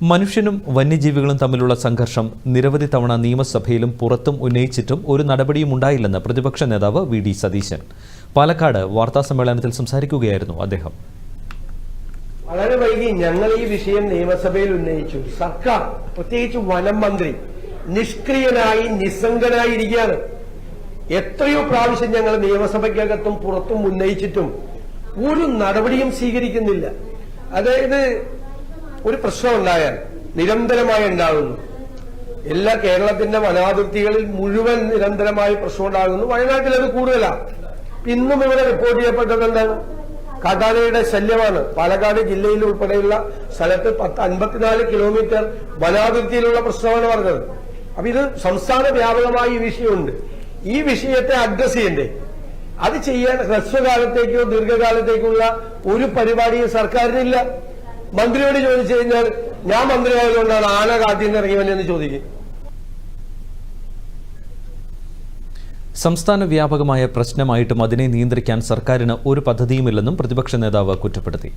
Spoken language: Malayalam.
മനുഷ്യനും വന്യജീവികളും തമ്മിലുള്ള സംഘർഷം നിരവധി തവണ നിയമസഭയിലും പുറത്തും ഉന്നയിച്ചിട്ടും ഒരു നടപടിയും ഉണ്ടായില്ലെന്ന് പ്രതിപക്ഷ നേതാവ് വി ഡി സതീശൻ. പാലക്കാട് വാർത്താസമ്മേളനത്തിൽ സംസാരിക്കുകയായിരുന്നു അദ്ദേഹം. വളരെ വൈകി ഞങ്ങൾ ഈ വിഷയം നിയമസഭയിൽ ഉന്നയിച്ചു. സർക്കാർ പ്രത്യേകിച്ച് വനം മന്ത്രി നിഷ്ക്രിയനായി നിസ്സംഗനായി ഇരിക്കുകയാണ് എത്രയോ പ്രാവശ്യം ഞങ്ങൾ നിയമസഭയ്ക്കകത്തും പുറത്തും ഉന്നയിച്ചിട്ടും ഒരു നടപടിയും സ്വീകരിക്കുന്നില്ല. അതായത് ഒരു പ്രശ്നം ഉണ്ടായാൽ നിരന്തരമായി ഉണ്ടാകുന്നു. എല്ലാ കേരളത്തിന്റെ വനാതിർത്തികളിൽ മുഴുവൻ നിരന്തരമായി പ്രശ്നം ഉണ്ടാകുന്നു വയനാട്ടിൽ അത് കൂടുതലാണ് ഇന്നും ഇവിടെ റിപ്പോർട്ട് ചെയ്യപ്പെട്ടത് എന്താണ്? ശല്യമാണ്. പാലക്കാട് ജില്ലയിൽ ഉൾപ്പെടെയുള്ള സ്ഥലത്ത് പത്ത് അൻപത്തിനാല് കിലോമീറ്റർ വനാതിർത്തിയിലുള്ള പ്രശ്നമാണ് പറഞ്ഞത്. അപ്പൊ ഇത് സംസ്ഥാന വ്യാപകമായി ഈ വിഷയമുണ്ട്. ഈ വിഷയത്തെ അഡ്രസ് ചെയ്യണ്ടേ? അത് ചെയ്യാൻ ഹ്രസ്വകാലത്തേക്കോ ദീർഘകാലത്തേക്കുള്ള ഒരു പരിപാടിയും സർക്കാരിനില്ല. മന്ത്രിയോട് ചോദിച്ചു കഴിഞ്ഞാൽ ഞാൻ മന്ത്രിയായതുകൊണ്ടാണ് ആന കാത്തിന്ന് നിന്ന് ഇറങ്ങിയവനെന്ന് ചോദിക്കും. സംസ്ഥാന വ്യാപകമായ പ്രശ്നമായിട്ടും അതിനെ നിയന്ത്രിക്കാൻ സർക്കാരിന് ഒരു പദ്ധതിയുമില്ലെന്നും പ്രതിപക്ഷ നേതാവ് കുറ്റപ്പെടുത്തി.